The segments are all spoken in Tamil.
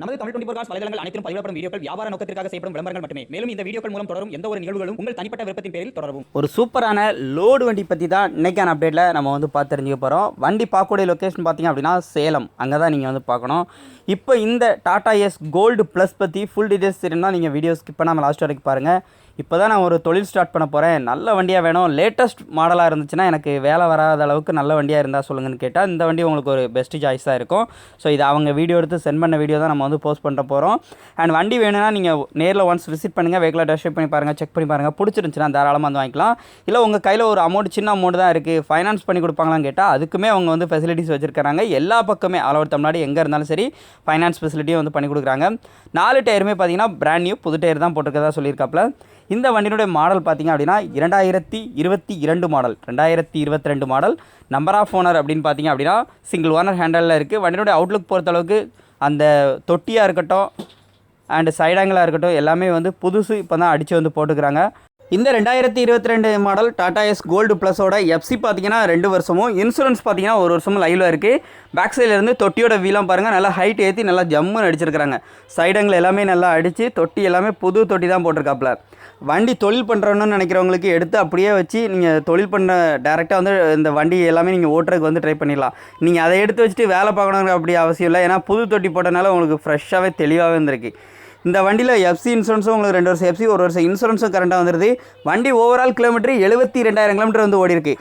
நமது தமிழ் டுவெண்டி காஸ் வலைதளங்கள் அனைத்தும் பதிவிடப்படும் வீடியோக்கள் வியாபார நோக்கத்திற்காக செய்யப்படும் விளம்பரங்கள் மட்டுமே. மேலும் இந்த வீடியோக்கள் மூலம் தொடரும் எந்த ஒரு நிகழ்வுகளும் உங்கள் தனிப்பட்ட விருப்பத்தின் பேரில் தொடரும் ஒரு சூப்பரான லோடு வண்டி பற்றி தான் இன்றைக்கான அப்டேட்டில் நம்ம வந்து பார்த்து தெரிஞ்சுக்க போகிறோம் வண்டி பார்க்கக்கூடிய லொக்கேஷன் பார்த்தீங்க அப்படின்னா சேலம். அங்கே தான் நீங்கள் வந்து பார்க்கணும். இப்போ இந்த டாடா எஸ் கோல்டு ப்ளஸ் பற்றி ஃபுல் டீடைல்ஸ் தெரியும்னா நீங்கள் வீடியோ ஸ்கிப் பண்ணாமல் லாஸ்ட் வரைக்கும் பாருங்கள் இப்போ தான் நான் ஒரு தொழில் ஸ்டார்ட் பண்ண போகிறேன் நல்ல வண்டியாக வேணும். லேட்டஸ்ட் மாடலாக இருந்துச்சுன்னா எனக்கு வேலை வராத அளவுக்கு நல்ல வண்டியாக இருந்தால் சொல்லுங்கன்னு கேட்டால் இந்த வண்டி உங்களுக்கு ஒரு பெஸ்ட் சாய்ஸாக இருக்கும். ஸோ இது அவங்க வீடியோ எடுத்து சென்ட் பண்ண வீடியோ தான் நம்ம வந்து போஸ்ட் பண்ண போகிறோம் அண்ட் வண்டி வேணும்னா நீங்கள் நேரில் ஒன்ஸ் விசிட் பண்ணுங்கள் வெஹிக்கில் டெஸ்ட் பண்ணி பாருங்கள் செக் பண்ணி பாருங்கள் பிடிச்சிருந்துச்சுன்னா தாராளமாக வந்து வாங்கிக்கலாம். இல்லை உங்கள் கையில் ஒரு அமௌண்ட் சின்ன அமௌண்ட் தான் இருக்குது ஃபைனான்ஸ் பண்ணி கொடுப்பாங்களான்னு கேட்டால் அதுக்குமே அவங்க வந்து ஃபெசிலிட்டிஸ் வச்சுருக்காங்க எல்லா பக்கமே ஆல் ஓவர் தமிழ்நாடு எங்கே இருந்தாலும் சரி ஃபைனான்ஸ் ஃபெசிலிட்டியும் வந்து பண்ணி கொடுக்குறாங்க. நாலு டயருமே பார்த்தீங்கன்னா பிராண்ட் நியூ புது டயர் தான் போட்டிருக்கதா சொல்லியிருக்காப்புல. இந்த வண்டியினுடைய மாடல் பார்த்தீங்க அப்படின்னா இரண்டாயிரத்தி இருபத்தி இரண்டு மாடல் ரெண்டாயிரத்தி இருபத்தி ரெண்டு மாடல் நம்பர் ஆஃப் ஓனர் அப்படின்னு பார்த்தீங்க அப்படின்னா சிங்கிள் ஓனர் ஹேண்டலில் இருக்குது வண்டியினுடைய அவுட்லுக் பொறுத்தளவுக்கு அந்த தொட்டியாக இருக்கட்டும் அண்டு சைடாங்கலாக இருக்கட்டும் எல்லாமே வந்து புதுசு இப்போ தான் அடித்து வந்து போட்டுக்கிறாங்க. இந்த ரெண்டாயிரத்தி இருபத்தி ரெண்டு மாடல் டாடா எஸ் கோல்டு ப்ளஸோட எஃப்சி பார்த்தீங்கன்னா ரெண்டு வருஷமும். இன்சூரன்ஸ் பார்த்தீங்கன்னா ஒரு வருஷமும் லைவில் இருக்குது பேக் சைட்லேருந்து தொட்டியோட வீலாம் பாருங்கள் நல்லா ஹைட் ஏற்றி நல்லா ஜம்முன்னு அடிச்சிருக்கிறாங்க. சைடங்கள் எல்லாமே நல்லா அடித்து தொட்டி எல்லாமே புது தொட்டி தான் போட்டிருக்காப்புல. வண்டி தொழில் பண்ணுறோன்னு நினைக்கிறவங்களுக்கு எடுத்து அப்படியே வச்சு நீங்கள் தொழில் பண்ண டேரெக்டாக வந்து இந்த வண்டி எல்லாமே நீங்கள் ஓட்டுறதுக்கு வந்து ட்ரை பண்ணிடலாம். நீங்கள் அதை எடுத்து வச்சுட்டு வேலை பார்க்கணுங்கிற அப்படி அவசியம் இல்லை. ஏன்னா புது தொட்டி போட்டனால உங்களுக்கு ஃப்ரெஷ்ஷாகவே தெளிவாகவே இருந்திருக்கு இந்த வண்டியில் எஃப்சி இன்சூரன்ஸும் உங்களுக்கு ரெண்டு வருஷம் எஃப்சி ஒரு வருஷம். இன்சூரன்ஸும் கரண்டாக வந்துடுது வண்டி ஓவரால் கிலோமீட்டர் எழுபத்தி ரெண்டாயிரம் கிலோமீட்டர் வந்து ஓடி இருக்கு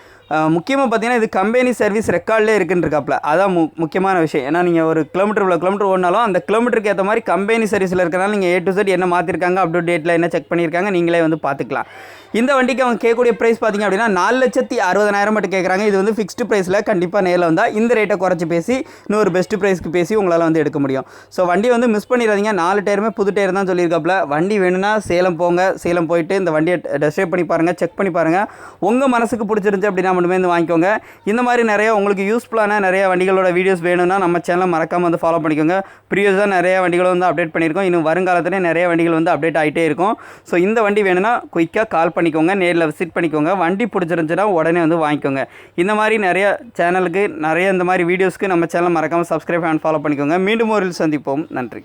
முக்கியமாக பார்த்தீங்கன்னா இது கம்பெனி சர்வீஸ் ரெக்கார்ட்லேயே இருக்குன்னு இருக்காப்புல அதான் மு முக்கியமான விஷயம். ஏன்னா நீங்கள் ஒரு கிலோமீட்டர் இவ்வளோ கிலோமீட்டர் ஓடினாலும் அந்த கிலோமீட்டருக்கு ஏற்ற மாதிரி கம்பெனி சர்வீஸில் இருக்கிறனால நீங்கள் ஏ டு செட் என்ன மாற்றிருக்காங்க அப் டு டேட்டில் என்ன செக் பண்ணியிருக்காங்க நீங்களே வந்து பார்த்துக்கலாம் இந்த வண்டிக்கு அவங்க கேட்கக்கூடிய ப்ரைஸ் பார்த்தீங்க அப்படின்னா நாலு லட்சத்தி அறுபதாயிரம் மட்டும் கேட்குறாங்க. இது வந்து ஃபிக்ஸ்டு ப்ரைஸில் கண்டிப்பாக நேரில் வந்தால் இந்த ரேட்டை குறைச்சி பேசி இன்னொரு பெஸ்ட்டு ப்ரைஸ்க்கு பேசி உங்களால் வந்து எடுக்க முடியும். ஸோ வண்டி வந்து மிஸ் பண்ணிடாதீங்க. நாலு டயருமே புது டயர் தான் சொல்லியிருக்காப்புல வண்டி வேணும்னா சேலம் போங்க. சேலம் போயிட்டு இந்த வண்டியை டெஸ்ட் பண்ணி பாருங்கள் செக் பண்ணி பாருங்கள் உங்கள் மனசுக்கு பிடிச்சிருந்துச்சு அப்படின்னா மட்டுமே வந்து வாங்கிக்கோங்க. இந்த மாதிரி நிறைய உங்களுக்கு யூஸ்ஃபுல்லான நிறைய வண்டிகளோட வீடியோஸ் வேணும்னா நம்ம சேனலை மறக்காமல் வந்து ஃபாலோ பண்ணிக்கோங்க. ப்ரீவியஸாக நிறைய வண்டிகளை வந்து அப்டேட் பண்ணியிருக்கோம். இன்னும் வருங்காலத்திலே நிறைய வண்டிகள் வந்து அப்டேட் ஆகிட்டே இருக்கும். ஸோ இந்த வண்டி வேணும்னா குயிக்காக கால் பண்ணிக்கோங்க. நேரில் விசிட் பண்ணிக்கோங்க. வண்டி பிடிச்சிருந்துச்சுன்னா உடனே வந்து வாங்கிக்கோங்க. இந்த மாதிரி நிறைய சேனலுக்கு நிறைய இந்த மாதிரி வீடியோஸ்க்கு நம்ம சேனல் மறக்காமல் சப்ஸ்கிரைப் அண்ட் ஃபாலோ பண்ணிக்கோங்க. மீண்டும் ஒரு சந்திப்போம். நன்றி.